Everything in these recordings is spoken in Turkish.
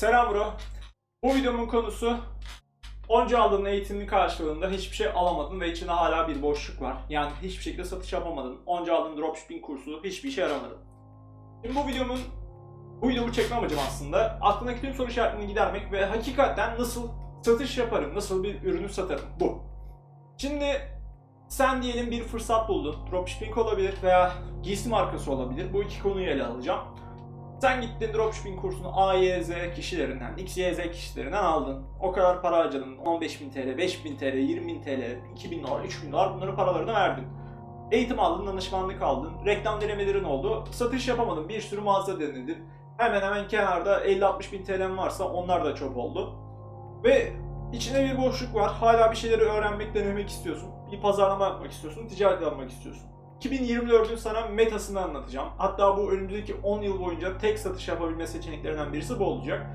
Selam bro. Bu videomun konusu onca aldığın eğitimin karşılığında hiçbir şey alamadın ve içinde hala bir boşluk var. Yani hiçbir şekilde satış yapamadın. Onca aldığın dropshipping kursu hiçbir işe yaramadı. Şimdi bu videomun bu videomu çekme amacım aslında aklındaki tüm soru işaretlerini gidermek ve hakikaten nasıl satış yaparım, nasıl bir ürünü satarım bu. Şimdi sen diyelim bir fırsat buldun. Dropshipping olabilir veya giysi markası olabilir. Bu iki konuyu ele alacağım. Sen gittin dropshipping kursunu A, Y, Z kişilerinden, X, Y, Z kişilerinden aldın. O kadar para harcadın. 15.000 TL, 5.000 TL, 20.000 TL, 2.000 dolar, 3.000 dolar bunların paralarını verdin. Eğitim aldın, danışmanlık aldın, reklam denemelerin oldu. Satış yapamadın, bir sürü mağaza denedin. Hemen hemen kenarda 50-60 bin TL'm varsa onlar da çöp oldu. Ve içinde bir boşluk var. Hala bir şeyleri öğrenmek, denemek istiyorsun. Bir pazarlama yapmak istiyorsun, ticaret yapmak istiyorsun. 2024'ün sana metasını anlatacağım. Hatta bu önümüzdeki 10 yıl boyunca tek satış yapabilme seçeneklerinden birisi bu olacak.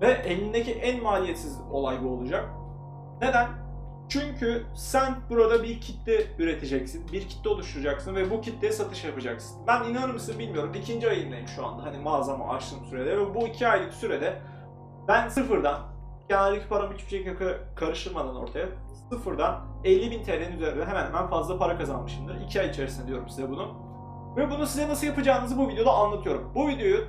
Ve elindeki en maliyetsiz olay bu olacak. Neden? Çünkü sen burada bir kitle üreteceksin, bir kitle oluşturacaksın ve bu kitleye satış yapacaksın. Ben inanır mısın bilmiyorum. ikinci ayındayım şu anda. Hani mağazamı açtığım sürede ve bu iki aylık sürede ben sıfırdan, kenardaki paramı hiçbir şekilde karıştırmadan ortaya, sıfırdan 50 bin TL'nin üzerinde hemen hemen fazla para kazanmışımdır. 2 ay içerisinde diyorum size bunu. Ve bunu size nasıl yapacağınızı bu videoda anlatıyorum. Bu videoyu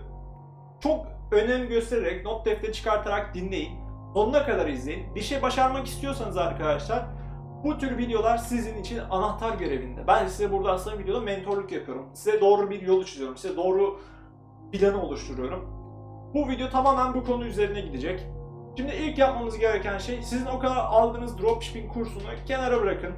çok önem göstererek, not defteri çıkartarak dinleyin. Sonuna kadar izleyin. Bir şey başarmak istiyorsanız arkadaşlar bu tür videolar sizin için anahtar görevinde. Ben size burada aslında videoda mentorluk yapıyorum. Size doğru bir yolu çiziyorum. Size doğru planı oluşturuyorum. Bu video tamamen bu konu üzerine gidecek. Şimdi ilk yapmamız gereken şey sizin o kadar aldığınız dropshipping kursunu kenara bırakın.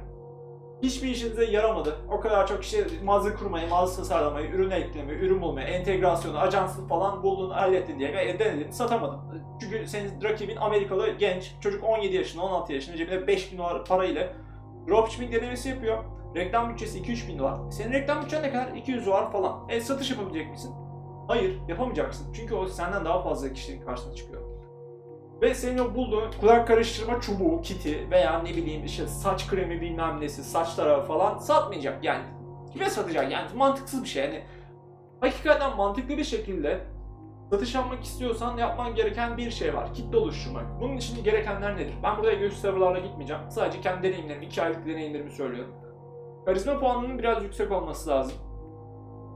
Hiçbir işinize yaramadı. O kadar çok işte mağaza kurmayı, mağaza tasarlamayı, ürün eklemeyi, ürün bulmayı, entegrasyonu, ajansını falan buldun, hallettin diye ve denedin, satamadın. Çünkü senin rakibin Amerikalı genç, çocuk 17 yaşında, 16 yaşında cebinde 5000 dolar parayla dropshipping denemesi yapıyor. Reklam bütçesi 2-3 bin dolar. Senin reklam bütçen ne kadar? 200 dolar falan. E satış yapabilecek misin? Hayır, yapamayacaksın. Çünkü o senden daha fazla kişinin karşısına çıkıyor. Ve senin o bulduğun kulak karıştırma çubuğu, kiti veya ne bileyim işte saç kremi bilmem nesi, saç tarafı falan satmayacak yani. Kime satacak yani mantıksız bir şey yani. Hakikaten mantıklı bir şekilde satış yapmak istiyorsan yapman gereken bir şey var. Kitle oluşturmak. Bunun için gerekenler nedir? Ben buraya göğüs serverlarla gitmeyeceğim. Sadece kendi deneyimlerimi, 2 aylık deneyimlerimi söylüyorum. Karizma puanının biraz yüksek olması lazım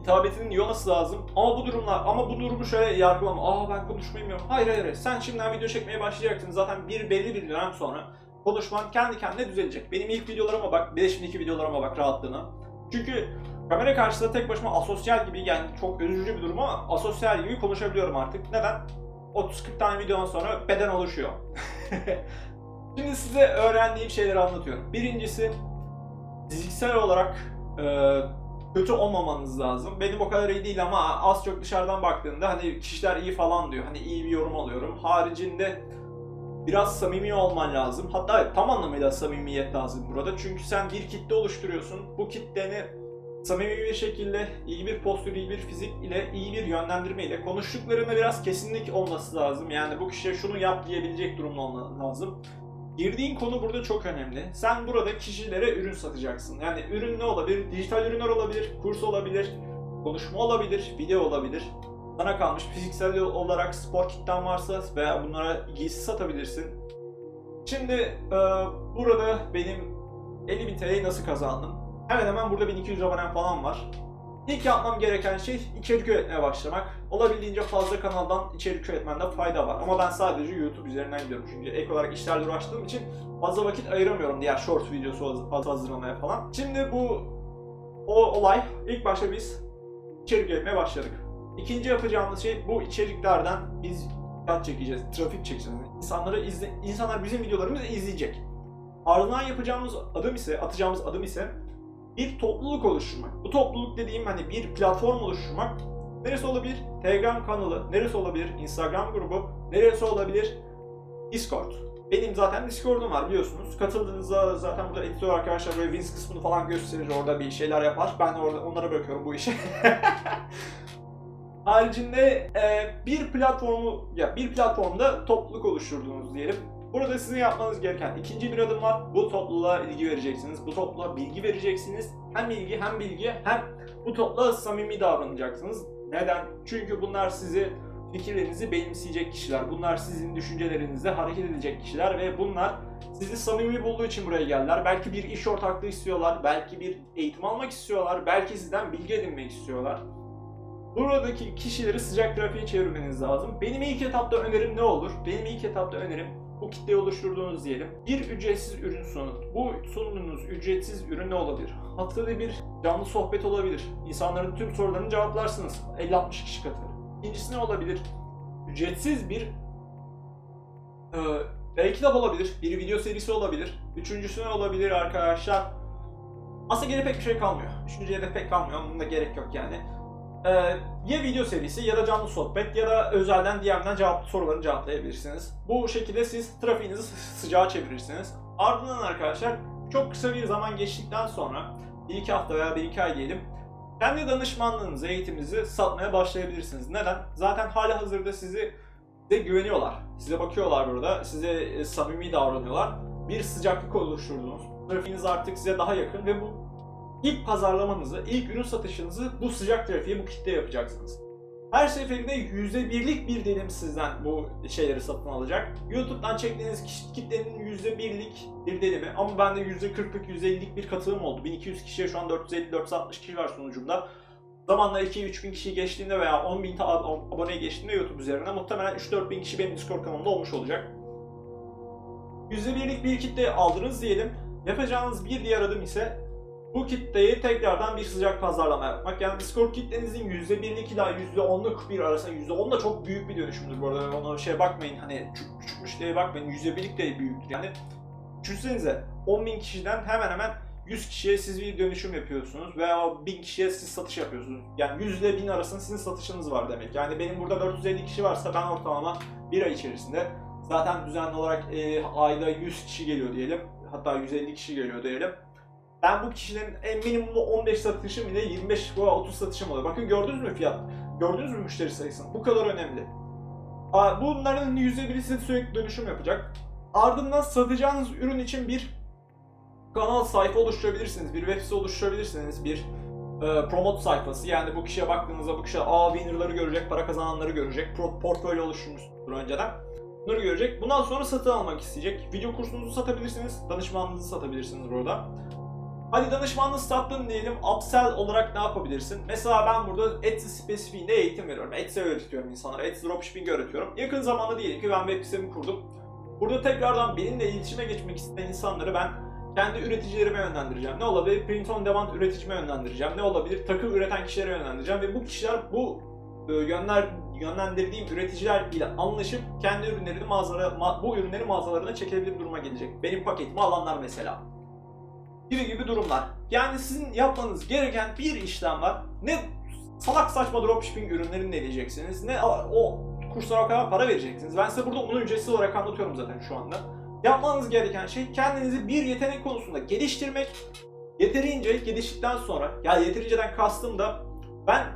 hitabetinin olması lazım. Ama bu durumlar, ama bu durumu şöyle yargılama. Aa ben konuşmayı bilmiyorum. Hayır hayır. Sen şimdiden video çekmeye başlayacaksın. Zaten bir belli bir dönem sonra konuşman kendi kendine düzelecek. Benim ilk videolarıma bak, bir de şimdiki videolarıma bak rahatlığına. Çünkü kamera karşısında tek başıma asosyal gibi yani çok üzücü bir durum ama asosyal gibi konuşabiliyorum artık. Neden? 30-40 tane videodan sonra beden oluşuyor. Şimdi size öğrendiğim şeyleri anlatıyorum. Birincisi fiziksel olarak e, kötü olmamanız lazım. Benim o kadar iyi değil ama az çok dışarıdan baktığında hani kişiler iyi falan diyor. Hani iyi bir yorum alıyorum. Haricinde biraz samimi olman lazım. Hatta tam anlamıyla samimiyet lazım burada. Çünkü sen bir kitle oluşturuyorsun. Bu kitleni samimi bir şekilde iyi bir postür, iyi bir fizik ile, iyi bir yönlendirme ile konuştuklarında biraz kesinlik olması lazım. Yani bu kişiye şunu yap diyebilecek durumda olman lazım. Girdiğin konu burada çok önemli. Sen burada kişilere ürün satacaksın. Yani ürün ne olabilir? Dijital ürünler olabilir, kurs olabilir, konuşma olabilir, video olabilir. Sana kalmış fiziksel olarak spor kitlen varsa veya bunlara giysi satabilirsin. Şimdi e, burada benim 50.000 TL'yi nasıl kazandım? Hemen hemen burada 1200 abonem falan var. İlk yapmam gereken şey içerik üretmeye başlamak. Olabildiğince fazla kanaldan içerik üretmende fayda var. Ama ben sadece YouTube üzerinden gidiyorum. Çünkü ek olarak işlerle uğraştığım için fazla vakit ayıramıyorum diğer short videosu haz- hazırlamaya falan. Şimdi bu o olay ilk başta biz içerik üretmeye başladık. İkinci yapacağımız şey bu içeriklerden biz dikkat çekeceğiz, trafik çekeceğiz. İnsanları izle, insanlar bizim videolarımızı izleyecek. Ardından yapacağımız adım ise, atacağımız adım ise bir topluluk oluşturmak. Bu topluluk dediğim hani bir platform oluşturmak. Neresi olabilir? Telegram kanalı, neresi olabilir? Instagram grubu, neresi olabilir? Discord. Benim zaten Discord'um var biliyorsunuz. Katıldığınızda zaten burada editör arkadaşlar böyle Wins kısmını falan gösterir orada bir şeyler yapar. Ben de orada onlara bırakıyorum bu işi. Haricinde e, bir platformu ya bir platformda topluluk oluşturduğunuz diyelim. Burada sizin yapmanız gereken ikinci bir adım var. Bu topluluğa ilgi vereceksiniz. Bu topluluğa bilgi vereceksiniz. Hem ilgi hem bilgi hem bu topluluğa samimi davranacaksınız. Neden? Çünkü bunlar sizi fikirlerinizi benimseyecek kişiler. Bunlar sizin düşüncelerinizle hareket edecek kişiler ve bunlar sizi samimi bulduğu için buraya geldiler. Belki bir iş ortaklığı istiyorlar, belki bir eğitim almak istiyorlar, belki sizden bilgi edinmek istiyorlar. Buradaki kişileri sıcak trafiğe çevirmeniz lazım. Benim ilk etapta önerim ne olur? Benim ilk etapta önerim bu kitleyi oluşturduğunuz diyelim. Bir ücretsiz ürün sunun. Bu sunduğunuz ücretsiz ürün ne olabilir? Hatırlı bir canlı sohbet olabilir. İnsanların tüm sorularını cevaplarsınız. 50-60 kişi katılır. İkincisi ne olabilir? Ücretsiz bir e, e-kitap olabilir. Bir video serisi olabilir. Üçüncüsü ne olabilir arkadaşlar? Aslında geri pek bir şey kalmıyor. Üçüncüye de pek kalmıyor. Bunun da gerek yok yani. Ee, ya video serisi ya da canlı sohbet ya da özelden DM'den cevap sorularını cevaplayabilirsiniz. Bu şekilde siz trafiğinizi sı- sıcağa çevirirsiniz. Ardından arkadaşlar çok kısa bir zaman geçtikten sonra bir iki hafta veya bir iki ay diyelim kendi danışmanlığınızı, eğitiminizi satmaya başlayabilirsiniz. Neden? Zaten hali hazırda sizi size güveniyorlar. Size bakıyorlar burada. Size e, samimi davranıyorlar. Bir sıcaklık oluşturdunuz. Trafiğiniz artık size daha yakın ve bu ilk pazarlamanızı, ilk ürün satışınızı bu sıcak trafiğe, bu kitle yapacaksınız. Her seferinde %1'lik bir dilim sizden bu şeyleri satın alacak. YouTube'dan çektiğiniz kişi- kitlenin %1'lik bir dilimi ama bende %40'lık, %50'lik bir katılım oldu. 1200 kişiye şu an 450-460 kişi var sunucumda. Zamanla 2-3 bin kişiyi geçtiğinde veya 10 bin aboneye geçtiğinde YouTube üzerine muhtemelen 3-4 bin kişi benim Discord kanalımda olmuş olacak. %1'lik bir kitle aldınız diyelim. Yapacağınız bir diğer adım ise bu kitleyi tekrardan bir sıcak pazarlama yapmak. Yani Discord kitlenizin %1'lik ila %10'luk bir arasında %10 da çok büyük bir dönüşümdür bu arada. Ona şey bakmayın hani küçük, küçükmüş diye bakmayın. %1'lik de büyüktür. Yani düşünsenize 10.000 kişiden hemen hemen 100 kişiye siz bir dönüşüm yapıyorsunuz veya 1000 kişiye siz satış yapıyorsunuz. Yani 100 ile 1000 arasında sizin satışınız var demek. Yani benim burada 450 kişi varsa ben ortalama bir ay içerisinde zaten düzenli olarak e, ayda 100 kişi geliyor diyelim. Hatta 150 kişi geliyor diyelim. Ben bu kişilerin en minimum 15 satışım ile 25 veya 30 satışım oluyor. Bakın gördünüz mü fiyat? Gördünüz mü müşteri sayısını? Bu kadar önemli. Aa, Bunların %1'i size sürekli dönüşüm yapacak. Ardından satacağınız ürün için bir kanal sayfa oluşturabilirsiniz, bir web site oluşturabilirsiniz, bir e, promote sayfası. Yani bu kişiye baktığınızda bu kişi A winner'ları görecek, para kazananları görecek, portfolyo oluşturmuşsunuzdur önceden. Bunları görecek. Bundan sonra satın almak isteyecek. Video kursunuzu satabilirsiniz, danışmanlığınızı satabilirsiniz burada. Hadi danışmanlığı sattın diyelim, upsell olarak ne yapabilirsin? Mesela ben burada Etsy spesifiğinde eğitim veriyorum. Etsy öğretiyorum insanlara, Etsy dropshipping öğretiyorum. Yakın zamanda diyelim ki ben web sitemi kurdum. Burada tekrardan benimle iletişime geçmek isteyen insanları ben kendi üreticilerime yönlendireceğim. Ne olabilir? Print on demand üreticime yönlendireceğim. Ne olabilir? Takı üreten kişilere yönlendireceğim ve bu kişiler bu e, yönler yönlendirdiğim üreticiler ile anlaşıp kendi ürünlerini mağazalara ma- bu ürünleri mağazalarına çekebilir duruma gelecek. Benim paketimi alanlar mesela. Gibi gibi durumlar. Yani sizin yapmanız gereken bir işlem var. Ne salak saçma dropshipping ürünlerini deneyeceksiniz. Ne o kurslara kadar para vereceksiniz. Ben size burada onu ücretsiz olarak anlatıyorum zaten şu anda. Yapmanız gereken şey kendinizi bir yetenek konusunda geliştirmek. Yeterince geliştikten sonra, ya yeterinceden kastım da ben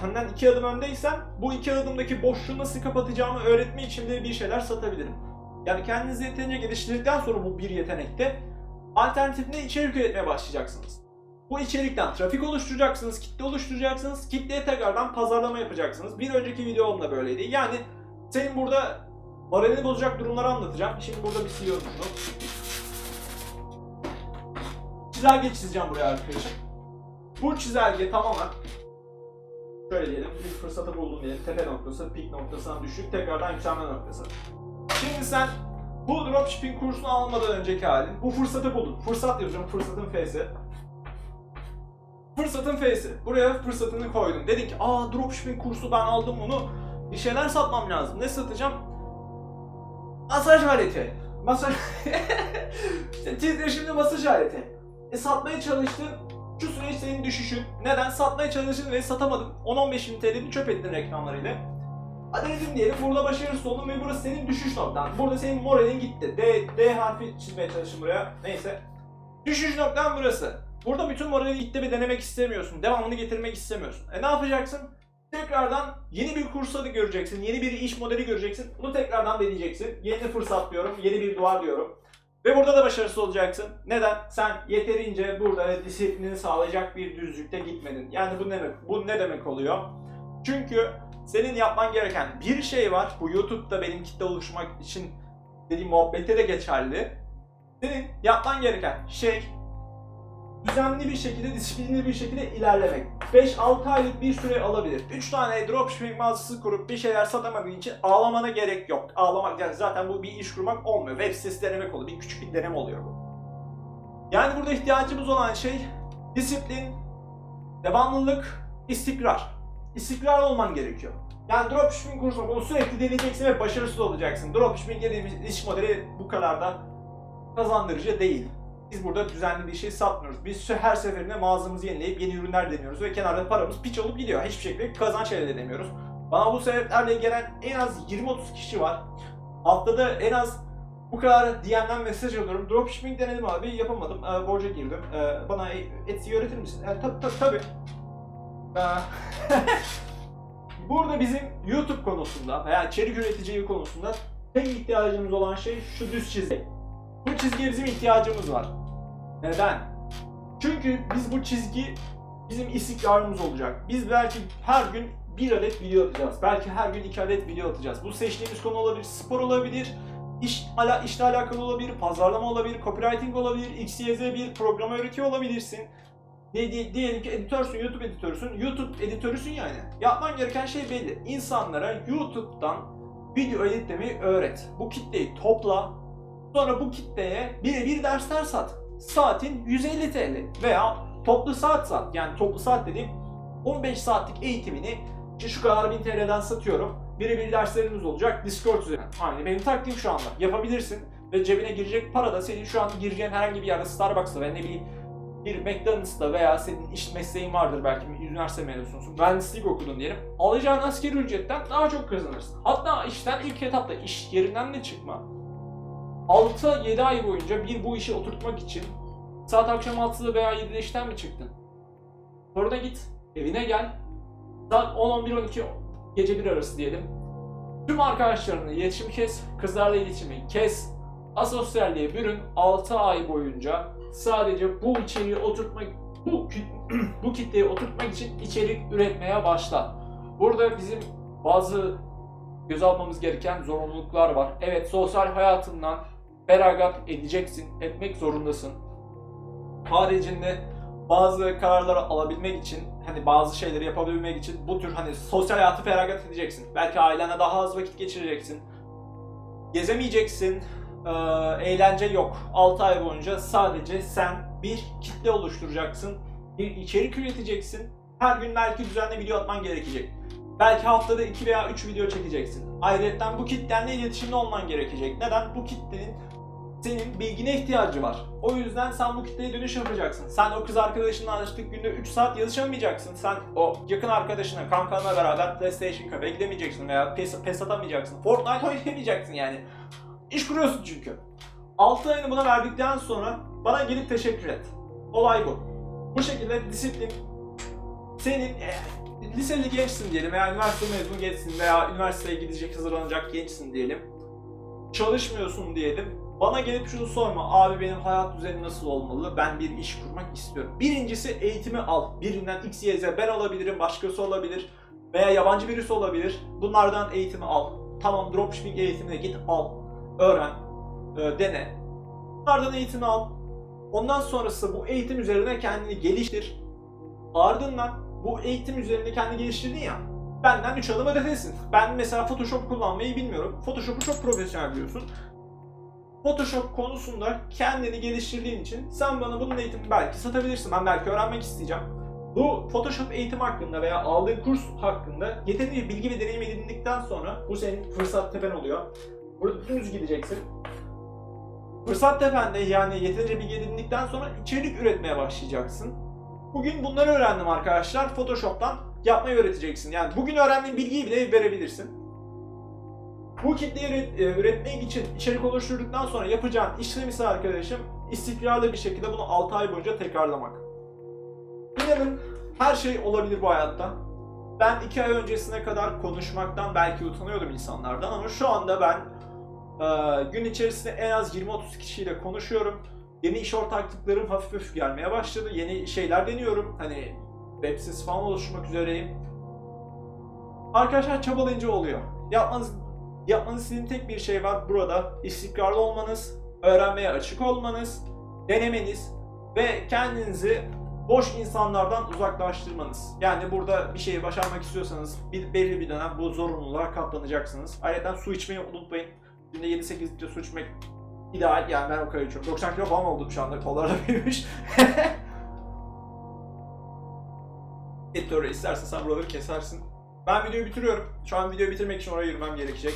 senden iki adım öndeysem bu iki adımdaki boşluğu nasıl kapatacağımı öğretme için de bir şeyler satabilirim. Yani kendinizi yeterince geliştirdikten sonra bu bir yetenekte alternatifinde içerik üretmeye başlayacaksınız. Bu içerikten trafik oluşturacaksınız, kitle oluşturacaksınız, kitleye tekrardan pazarlama yapacaksınız. Bir önceki videomda böyleydi. Yani senin burada moralini bozacak durumları anlatacağım. Şimdi burada bir siliyorum şunu. Çizelge çizeceğim buraya arkadaşım. Bu çizelge tamamen şöyle diyelim bir fırsatı buldum diyelim. Tepe noktası, pik noktasından düşük, tekrardan yükselme noktası. Şimdi sen bu dropshipping kursunu almadan önceki halin, bu fırsatı buldun. Fırsat yazıyorum, fırsatın F'si. Fırsatın F'si. Buraya fırsatını koydun. Dedin ki, aa dropshipping kursu ben aldım bunu. Bir şeyler satmam lazım. Ne satacağım? Masaj aleti. Masaj... titreşimli masaj aleti. E satmaya çalıştın. Şu süreç senin düşüşün. Neden? Satmaya çalıştın ve satamadın. 10-15 bin TL'ni çöp ettin reklamlarıyla. Dedim diyelim burada başarısız oldun ve burası senin düşüş noktan. Burada senin moralin gitti. D, D harfi çizmeye çalışın buraya. Neyse. Düşüş noktan burası. Burada bütün morali gitti ve denemek istemiyorsun. Devamını getirmek istemiyorsun. E ne yapacaksın? Tekrardan yeni bir kursa göreceksin. Yeni bir iş modeli göreceksin. Bunu tekrardan deneyeceksin. Yeni fırsat diyorum. Yeni bir duvar diyorum. Ve burada da başarısız olacaksın. Neden? Sen yeterince burada disiplini sağlayacak bir düzlükte gitmedin. Yani bu ne demek? Bu ne demek oluyor? Çünkü Senin yapman gereken bir şey var. Bu YouTube'da benim kitle oluşmak için dediğim muhabbete de geçerli. Senin yapman gereken şey düzenli bir şekilde, disiplinli bir şekilde ilerlemek. 5-6 aylık bir süre alabilir. 3 tane dropshipping mağazası kurup bir şeyler satamadığın için ağlamana gerek yok. Ağlamak yani zaten bu bir iş kurmak olmuyor. Web sitesi denemek oluyor. Bir küçük bir deneme oluyor bu. Yani burada ihtiyacımız olan şey disiplin, devamlılık, istikrar. İstikrar olman gerekiyor. Yani dropshipping kursuna bunu sürekli deneyeceksin ve başarısız olacaksın. Dropshipping dediğimiz iş modeli bu kadar da kazandırıcı değil. Biz burada düzenli bir şey satmıyoruz. Biz her seferinde mağazamızı yenileyip yeni ürünler deniyoruz ve kenarda paramız piç olup gidiyor. Hiçbir şekilde kazanç elde edemiyoruz. Bana bu sebeplerle gelen en az 20-30 kişi var. Haftada en az bu kadar DM'den mesaj alıyorum. Dropshipping denedim abi, yapamadım. Ee, borca girdim. Ee, bana Etsy öğretir misin? Ee, tabii tabii tabii. Ee, Burada bizim YouTube konusunda veya içerik üreticiliği konusunda tek ihtiyacımız olan şey şu düz çizgi. Bu çizgiye bizim ihtiyacımız var. Neden? Çünkü biz bu çizgi bizim istikrarımız olacak. Biz belki her gün bir adet video atacağız. Belki her gün iki adet video atacağız. Bu seçtiğimiz konu olabilir, spor olabilir, iş ala, işle alakalı olabilir, pazarlama olabilir, copywriting olabilir, XYZ bir programa öğretiyor olabilirsin. Ne diye, diyelim ki editörsün, YouTube editörüsün, YouTube editörüsün yani. Yapman gereken şey belli. İnsanlara YouTube'dan video editlemeyi öğret. Bu kitleyi topla. Sonra bu kitleye birebir dersler sat. Saatin 150 TL veya toplu saat sat. Yani toplu saat dediğim 15 saatlik eğitimini işte şu kadar bin TL'den satıyorum. Birebir derslerimiz olacak Discord üzerinden. Aynı benim taktiğim şu anda. Yapabilirsin ve cebine girecek para da senin şu an gireceğin herhangi bir yerde Starbucks'ta ve ne bileyim bir McDonald's'ta veya senin iş mesleğin vardır belki üniversite mezunusun, mühendislik okudun diyelim. Alacağın asgari ücretten daha çok kazanırsın. Hatta işten ilk etapta iş yerinden de çıkma. 6-7 ay boyunca bir bu işi oturtmak için saat akşam 6'da veya 7'de işten mi çıktın? Sonra da git evine gel. Saat 10-11-12 gece bir arası diyelim. Tüm arkadaşlarınla iletişim kes, kızlarla iletişimi kes. Asosyalliğe bürün 6 ay boyunca sadece bu içeriği oturtmak, bu, bu kitleyi oturtmak için içerik üretmeye başla. Burada bizim bazı göz almamız gereken zorunluluklar var. Evet sosyal hayatından feragat edeceksin, etmek zorundasın. Haricinde bazı kararları alabilmek için, hani bazı şeyleri yapabilmek için bu tür hani sosyal hayatı feragat edeceksin. Belki ailene daha az vakit geçireceksin. Gezemeyeceksin, ee, eğlence yok. 6 ay boyunca sadece sen bir kitle oluşturacaksın. Bir içerik üreteceksin. Her gün belki düzenli video atman gerekecek. Belki haftada 2 veya 3 video çekeceksin. Ayrıca bu kitlenle iletişimde olman gerekecek. Neden? Bu kitlenin senin bilgine ihtiyacı var. O yüzden sen bu kitleye dönüş yapacaksın. Sen o kız arkadaşınla anlaştık günde 3 saat yazışamayacaksın. Sen o yakın arkadaşına, kankanla beraber PlayStation Cup'a gidemeyeceksin veya PES, PES atamayacaksın. Fortnite oynayamayacaksın yani. İş kuruyorsun çünkü. 6 ayını buna verdikten sonra bana gelip teşekkür et. Olay bu. Bu şekilde disiplin senin e, liseli gençsin diyelim veya üniversite mezunu gençsin veya üniversiteye gidecek hazırlanacak gençsin diyelim. Çalışmıyorsun diyelim. Bana gelip şunu sorma. Abi benim hayat düzeni nasıl olmalı? Ben bir iş kurmak istiyorum. Birincisi eğitimi al. Birinden X, Y, Z ben olabilirim, başkası olabilir veya yabancı birisi olabilir. Bunlardan eğitimi al. Tamam dropshipping eğitimine git al. Öğren. e, dene. Bunlardan eğitimi al. Ondan sonrası bu eğitim üzerine kendini geliştir. Ardından bu eğitim üzerinde kendini geliştirdin ya. Benden 3 adım ötedesin. Ben mesela Photoshop kullanmayı bilmiyorum. Photoshop'u çok profesyonel biliyorsun. Photoshop konusunda kendini geliştirdiğin için sen bana bunun eğitimini belki satabilirsin. Ben belki öğrenmek isteyeceğim. Bu Photoshop eğitim hakkında veya aldığın kurs hakkında yeterince bilgi ve deneyim edindikten sonra bu senin fırsat tepen oluyor. Burada dümdüz gideceksin. Fırsat tepende yani yeterince bilgi edindikten sonra içerik üretmeye başlayacaksın. Bugün bunları öğrendim arkadaşlar. Photoshop'tan yapmayı öğreteceksin. Yani bugün öğrendiğin bilgiyi bile verebilirsin. Bu kitleyi e, üretmek için içerik oluşturduktan sonra yapacağın işlem ise arkadaşım istikrarlı bir şekilde bunu 6 ay boyunca tekrarlamak. İnanın her şey olabilir bu hayatta. Ben 2 ay öncesine kadar konuşmaktan belki utanıyordum insanlardan ama şu anda ben gün içerisinde en az 20-30 kişiyle konuşuyorum. Yeni iş ortaklıklarım hafif hafif gelmeye başladı. Yeni şeyler deniyorum. Hani web sitesi falan oluşturmak üzereyim. Arkadaşlar çabalayınca oluyor. Yapmanız yapmanız istediğim tek bir şey var burada. İstikrarlı olmanız, öğrenmeye açık olmanız, denemeniz ve kendinizi boş insanlardan uzaklaştırmanız. Yani burada bir şeyi başarmak istiyorsanız bir, belli bir dönem bu zorunluluğa katlanacaksınız. Ayrıca su içmeyi unutmayın. Günde 7-8 litre su içmek ideal. Yani ben o kadar içiyorum. 90 kilo falan oldum şu anda. Kollar da büyümüş. Editörü istersen sen buraları kesersin. Ben videoyu bitiriyorum. Şu an videoyu bitirmek için oraya yürümem gerekecek.